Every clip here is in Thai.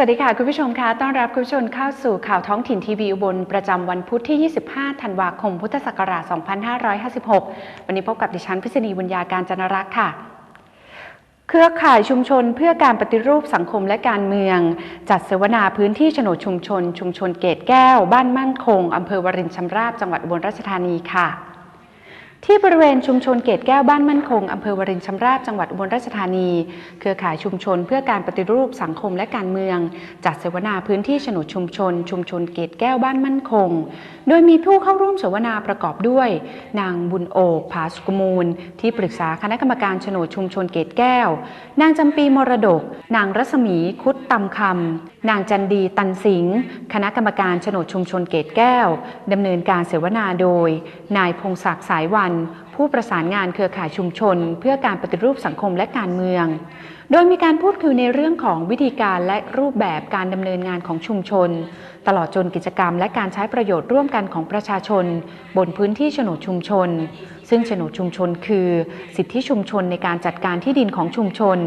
สวัสดีค่ะ คุณผู้ชมคะต้อนรับคุณผู้ชมเข้าสู่ข่าวท้องถิ่นทีวีอุบลประจำวันพุธที่ 25 ธันวาคม พุทธศักราช 2556 วันนี้พบกับดิฉันพิษณีบุญญาการจนรักษ์ค่ะเครือข่ายชุมชนเพื่อการปฏิรูปสังคมและการเมือง จัดเสวนาพื้นที่โฉนดชุมชน ชุมชนเกตแก้ว บ้านมั่นคงอำเภอวรินชำราบจังหวัดอุบลราชธานีค่ะ ที่บริเวณชุมชนเกตแก้วบ้านมั่นคงอำเภอวรินชำราบจังหวัดอุบลราชธานี เครือข่ายชุมชนเพื่อการปฏิรูปสังคมและการเมือง จัดเสวนาพื้นที่โฉนดชุมชน ชุมชนเกตแก้วบ้านมั่นคง โดยมีผู้เข้าร่วมเสวนาประกอบด้วย นางบุญโอกผาสุกมูล ที่ปรึกษาคณะกรรมการโฉนดชุมชนเกตแก้ว นางจำปีมรดก นางรัศมีคุดตำคำนางจันดีตันสิงห์คณะกรรมการโฉนดชุมชนเกตแก้วดำเนินการเสวนาโดย นายพงศักดิ์สายวันผู้ประสานงานเครือข่ายชุมชน เพื่อการปฏิรูปสังคมและการเมือง โดยมีการพูดคุยในเรื่องของวิธีการและรูปแบบการดำเนินงานของชุมชน ตลอดจนกิจกรรมและการใช้ประโยชน์ร่วมกันของประชาชน บนพื้นที่โฉนดชุมชน ซึ่งโฉนดชุมชนคือสิทธิชุมชนในการจัดการที่ดินของชุมชน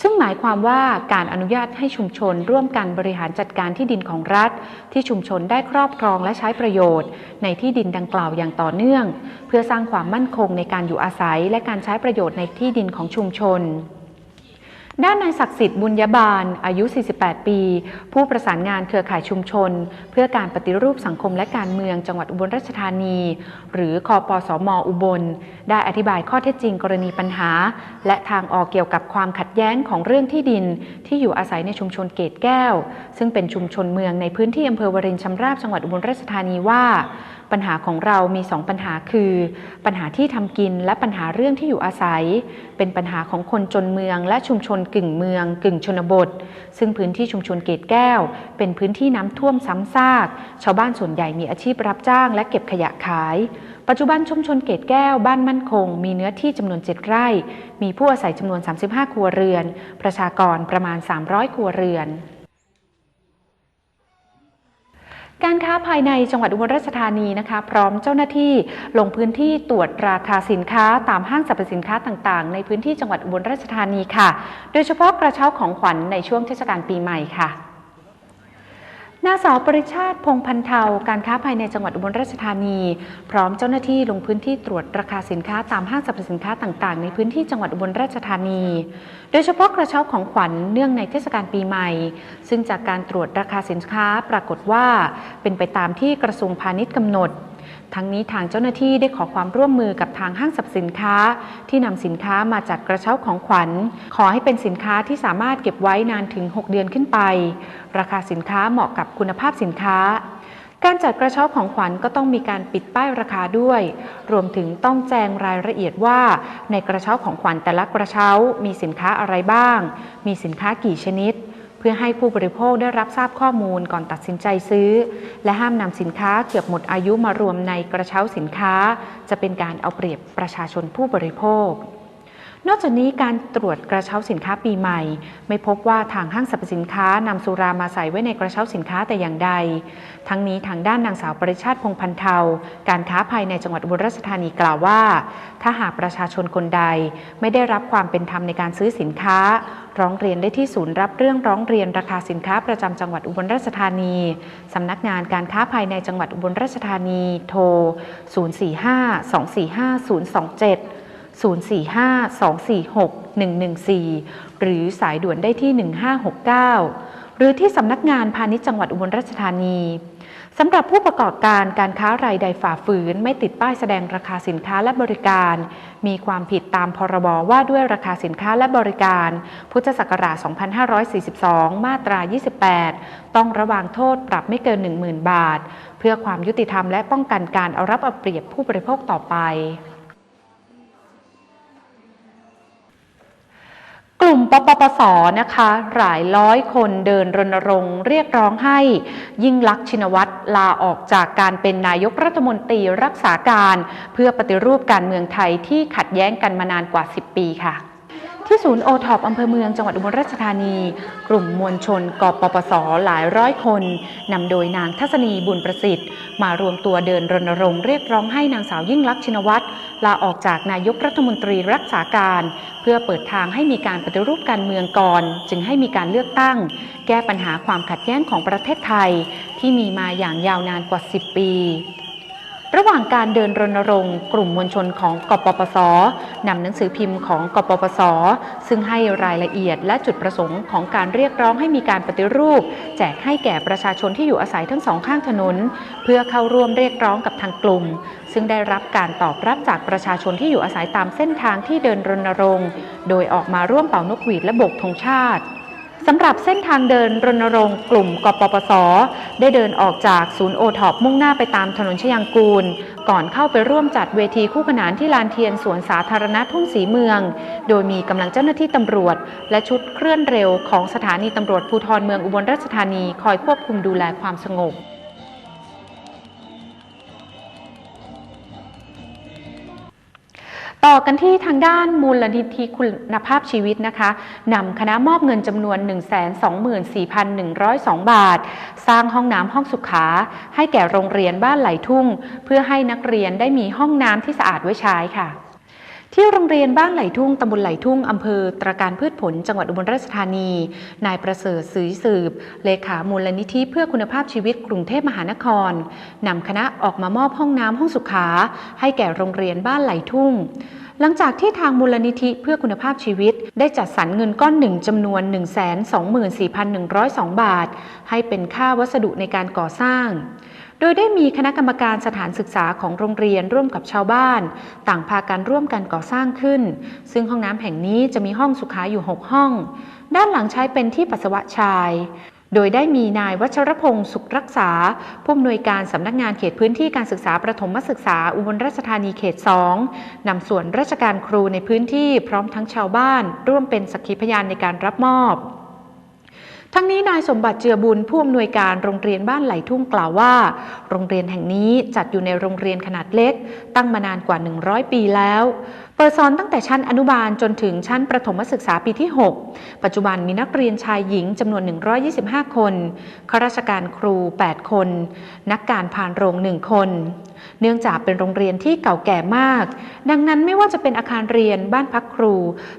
ซึ่งหมายความว่าการอนุญาตให้ชุมชน ร่วมกันบริหารจัดการที่ดินของรัฐ ที่ชุมชนได้ครอบครองและใช้ประโยชน์ ในที่ดินดังกล่าวอย่างต่อเนื่อง เพื่อสร้างความมั่นคงในการอยู่อาศัย และการใช้ประโยชน์ในที่ดินของชุมชน ด้านนายศักดิ์สิทธิ์บุญยบาล อายุ 48 ปี ผู้ประสานงานเครือข่ายชุมชน เพื่อการปฏิรูปสังคมและการเมืองจังหวัดอุบลราชธานี หรือคอปสอมอุบล ได้อธิบายข้อเท็จจริงกรณีปัญหา และทางออกเกี่ยวกับความขัดแย้งของเรื่องที่ดิน ที่อยู่อาศัยในชุมชนเกตแก้ว ซึ่งเป็นชุมชนเมืองในพื้นที่อำเภอวรินชำราบจังหวัดอุบลราชธานีว่า ปัญหาของเรามีสองปัญหาคือ ปัญหาที่ทำกินและปัญหาเรื่องที่อยู่อาศัย เป็นปัญหาของคนจนเมืองและชุมชนกึ่งเมือง กึ่งชนบท ซึ่งพื้นที่ชุมชนเกตแก้ว เป็นพื้นที่น้ำท่วมซ้ำซาก ชาวบ้านส่วนใหญ่มีอาชีพรับจ้างและเก็บขยะขาย ปัจจุบันชุมชนเกตแก้วบ้านมั่นคง มีเนื้อที่จำนวน 7 ไร่ มีผู้อาศัยจำนวน 35 ครัวเรือน ประชากรประมาณ 300 ครัวเรือน การค้าภายในจังหวัดอุบลราชธานีนะคะพร้อมเจ้าหน้าที่ลงพื้นที่ตรวจราคาสินค้าตามห้างสรรพสินค้าต่างๆ ในพื้นที่จังหวัดอุบลราชธานีค่ะ โดยเฉพาะกระเช้าของขวัญในช่วงเทศกาลปีใหม่ค่ะ นางสาวปริชาติพงพันเทาการค้าภายในจังหวัดอุบลราชธานี พร้อมเจ้าหน้าที่ลงพื้นที่ตรวจราคาสินค้าตามห้างสรรพสินค้าต่างๆ ในพื้นที่จังหวัดอุบลราชธานี โดยเฉพาะกระเช้าของขวัญเนื่องในเทศกาลปีใหม่ ซึ่งจากการตรวจราคาสินค้าปรากฏว่า เป็นไปตามที่กระทรวงพาณิชย์กำหนด ทั้งนี้ทางเจ้าหน้าที่ได้ขอความร่วมมือกับทางห้างสรรพสินค้า ที่นำสินค้ามาจัดกระเช้าของขวัญ ขอให้เป็นสินค้าที่สามารถเก็บไว้นานถึง 6 เดือนขึ้นไป ราคาสินค้าเหมาะกับคุณภาพสินค้าการจัดกระเช้าของขวัญก็ต้องมีการปิดป้ายราคาด้วย รวมถึงต้องแจ้งรายละเอียดว่า ในกระเช้าของขวัญแต่ละกระเช้ามีสินค้าอะไรบ้าง มีสินค้ากี่ชนิด เพื่อให้ผู้บริโภคได้รับทราบข้อมูลก่อนตัดสินใจซื้อ และห้ามนำสินค้าเกือบหมดอายุมารวมในกระเช้าสินค้า จะเป็นการเอาเปรียบประชาชนผู้บริโภค นอกจากนี้การตรวจกระเช้าสินค้าปีใหม่ ไม่พบว่าทางห้างสรรพสินค้านำสุรามาใส่ไว้ในกระเช้าสินค้าแต่อย่างใด ทั้งนี้ทางด้านนางสาวปริชาติพงพันเทา การค้าภายในจังหวัดอุบลราชธานีกล่าวว่า ถ้าหากประชาชนคนใดไม่ได้รับความเป็นธรรมในการซื้อสินค้า ร้องเรียนได้ที่ศูนย์รับเรื่องร้องเรียนราคาสินค้าประจำจังหวัดอุบลราชธานีสำนักงานการค้าภายในจังหวัดอุบลราชธานี โทร 045 245 027 045-246-114 หรือสายด่วนได้ที่ 1569 หรือที่สำนักงานพาณิชย์จังหวัดอุบลราชธานี สำหรับผู้ประกอบการการค้ารายใดฝ่าฝืน ไม่ติดป้ายแสดงราคาสินค้าและบริการ มีความผิดตามพรบว่าด้วยราคาสินค้าและบริการ พุทธศักราช 2542 มาตรา 28 ต้องระวางโทษปรับไม่เกิน 10,000 บาท เพื่อความยุติธรรมและป้องกันการเอารับเอาเปรียบผู้บริโภคต่อไป ลุ่มปปปสนะคะ หลายร้อยคนเดินรณรงค์ เรียกร้องให้ ยิ่งลักษณ์ชินวัตรลาออกจากการเป็นนายกรัฐมนตรีรักษาการ เพื่อปฏิรูปการเมืองไทยที่ขัดแย้งกันมานานกว่า 10 ปีค่ะ ที่ศูนย์โอท็อปอำเภอเมืองจังหวัดอุบลราชธานี กลุ่มมวลชนกปปสหลายร้อยคนนำโดยนางทัศนีบุญประสิทธิ์ มารวมตัวเดินรณรงค์เรียกร้องให้นางสาวยิ่งลักษณ์ชินวัตรลาออกจากนายกรัฐมนตรีรักษาการ เพื่อเปิดทางให้มีการปฏิรูปการเมืองก่อน จึงให้มีการเลือกตั้ง แก้ปัญหาความขัดแย้งของประเทศไทย ที่มีมาอย่างยาวนานกว่า 10 ปี ระหว่างการเดินรณรงค์ กลุ่มมวลชนของกปปสนำหนังสือพิมพ์ของกปปส ซึ่งให้รายละเอียดและจุดประสงค์ของการเรียกร้องให้มีการปฏิรูป แจกให้แก่ประชาชนที่อยู่อาศัยทั้งสองข้างถนน เพื่อเข้าร่วมเรียกร้องกับทางกลุ่ม ซึ่งได้รับการตอบรับจากประชาชนที่อยู่อาศัยตามเส้นทางที่เดินรณรงค์ โดยออกมาร่วมเป่านกหวีดและโบกธงชาติ สำหรับเส้นทางเดินรณรงค์กลุ่มกปปส ได้เดินออกจากศูนย์โอท็อปมุ่งหน้าไปตามถนนชยางกูล ก่อนเข้าไปร่วมจัดเวทีคู่ขนานที่ลานเทียนสวนสาธารณะทุ่งสีเมือง โดยมีกำลังเจ้าหน้าที่ตำรวจ และชุดเคลื่อนเร็วของสถานีตำรวจภูธรเมืองอุบลราชธานีคอยควบคุมดูแลความสงบ ต่อกันที่ทางด้านมูลนิธิคุณภาพชีวิตนะคะนำคณะมอบเงินจำนวน 124,102 บาท สร้างห้องน้ำห้องสุขา ให้แก่โรงเรียนบ้านไหลทุ่ง เพื่อให้นักเรียนได้มีห้องน้ำที่สะอาดไว้ใช้ค่ะ ที่โรงเรียนบ้านไหลทุ่งตำบลไหลทุ่งอำเภอตรการพืชผล จังหวัดอุบลราชธานี นายประเสริฐศรีสืบ เลขามูลนิธิเพื่อคุณภาพชีวิตกรุงเทพมหานครนำคณะออกมามอบห้องน้ำห้องสุขา ให้แก่โรงเรียนบ้านไหลทุ่งหลังจากที่ทางมูลนิธิเพื่อคุณภาพชีวิต ได้จัดสรรเงินก้อนหนึ่งจำนวน 124,102 บาท ให้เป็นค่าวัสดุในการก่อสร้าง โดยได้มีคณะกรรมการสถานศึกษาของโรงเรียนร่วมกับชาวบ้าน ต่างพากันร่วมกันก่อสร้างขึ้น ซึ่งห้องน้ำแห่งนี้จะมีห้องสุขาอยู่ 6 ห้อง ด้านหลังใช้เป็นที่ปัสสาวะชายโดยได้มีนายวัชรพงศ์สุขรักษา ผู้อำนวยการสำนักงานเขตพื้นที่การศึกษาประถมศึกษาอุบลราชธานีเขต 2นำส่วนราชการครูในพื้นที่พร้อมทั้งชาวบ้าน ร่วมเป็นสักขีพยานในการรับมอบ ทั้งนี้นายสมบัติเจือบุญผู้อำนวยการโรงเรียนบ้านไหลทุ่งกล่าวว่า โรงเรียนแห่งนี้จัดอยู่ในโรงเรียนขนาดเล็ก ตั้งมานานกว่า 100 ปีแล้ว เปิดสอนตั้งแต่ชั้นอนุบาลจนถึงชั้นประถมศึกษาปีที่ 6 ปัจจุบันมีนักเรียนชายหญิงจำนวน 125 คน ข้าราชการครู 8 คน นักการผ่านโรง 1 คน เนื่องจากเป็นโรงเรียนที่เก่าแก่มาก ดังนั้นไม่ว่าจะเป็นอาคารเรียนบ้านพักครู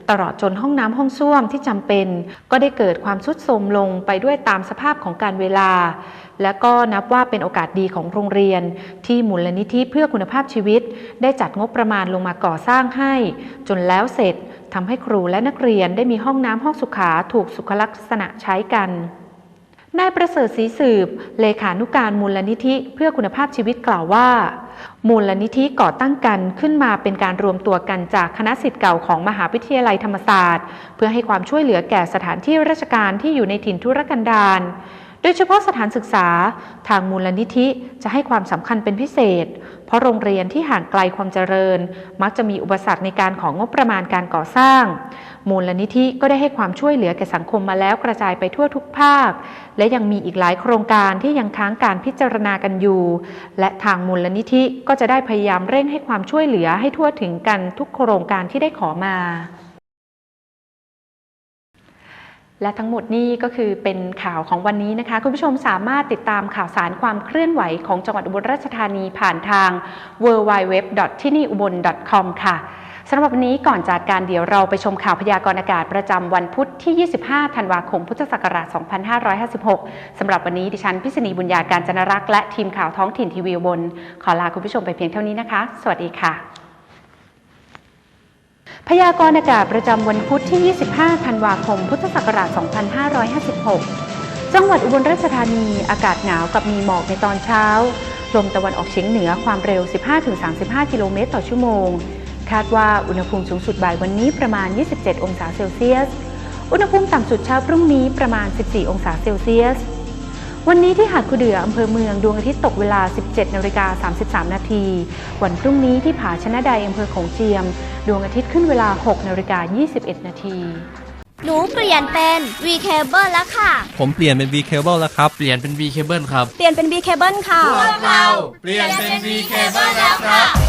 ตลอดจนห้องน้ำห้องส้วมที่จำเป็น ก็ได้เกิดความทรุดโทรมลงไปด้วยตามสภาพของการเวลาและก็นับว่าเป็นโอกาสดีของโรงเรียน ที่มูลนิธิเพื่อคุณภาพชีวิต ได้จัดงบประมาณลงมาก่อสร้างให้จนแล้วเสร็จทำให้ครูและนักเรียนได้มีห้องน้ำห้องสุขาถูกสุขลักษณะใช้กันนายประเสริฐศรีสืบ เลขานุการมูลนิธิเพื่อคุณภาพชีวิตกล่าวว่า มูลนิธิก่อตั้งกันขึ้นมาเป็นการรวมตัวกันจากคณะสิทธิ์เก่าของมหาวิทยาลัยธรรมศาสตร์ เพื่อให้ความช่วยเหลือแก่สถานที่ราชการที่อยู่ในถิ่นทุรกันดาร โดยเฉพาะสถานศึกษาทางมูลนิธิจะให้ความสำคัญเป็นพิเศษ เพราะโรงเรียนที่ห่างไกลความเจริญ มักจะมีอุปสรรคในการของงบประมาณการก่อสร้าง มูลนิธิก็ได้ให้ความช่วยเหลือแก่สังคมมาแล้วกระจายไปทั่วทุกภาค และยังมีอีกหลายโครงการที่ยังค้างการพิจารณากันอยู่ และทางมูลนิธิก็จะได้พยายามเร่งให้ความช่วยเหลือให้ทั่วถึงกันทุกโครงการที่ได้ขอมา และทั้งหมดนี้ก็คือเป็นข่าวของวันนี้นะคะ คุณผู้ชมสามารถติดตามข่าวสารความเคลื่อนไหวของจังหวัดอุบลราชธานีผ่านทาง w w w t i n i u b o n c o m ค่ะสำหรับวันนี้ก่อนจากการเดี๋ยวเราไปชมข่าวพยากรณ์อากาศประจำวันพุธที่ 25 ธันวาคม พุทธศักราช 2556 สำหรับวันนี้ดิฉันพิษณีบุญญาการจนรักษ์และทีมข่าวท้องถิ่นทีวีอุบลขอลาคุณผู้ชมไปเพียงเท่านี้นะคะ สวัสดีค่ะ พยากรณ์อากาศประจำวันพุธที่ 25 ธันวาคม พุทธศักราช 2556 จังหวัดอุบลราชธานีอากาศหนาวกับมีหมอกในตอนเช้า ลมตะวันออกเฉียงเหนือความเร็ว 15-35 กิโลเมตรต่อชั่วโมง คาดว่าอุณหภูมิสูงสุดบ่ายวันนี้ประมาณ 27 องศาเซลเซียส อุณหภูมิต่ำสุดเช้าพรุ่งนี้ประมาณ 14 องศาเซลเซียส วันนี้ที่หาดคูเดืออำเภอเมืองดวงอาทิตย์ตกเวลา 17นาฬิกา33 นาที วันพรุ่งนี้ที่ผาชนะใดอำเภอโของเจียม ดวงอาทิตย์ขึ้นเวลา 6นาฬิกา21 นาทีหนูเปลี่ยนเป็น V Cable แล้วค่ะ ผมเปลี่ยนเป็น V Cable แล้วครับ เปลี่ยนเป็น V Cable ครับ เปลี่ยนเป็น V Cable ค่ะเราเปลี่ยนเป็น V Cable แล้วครับ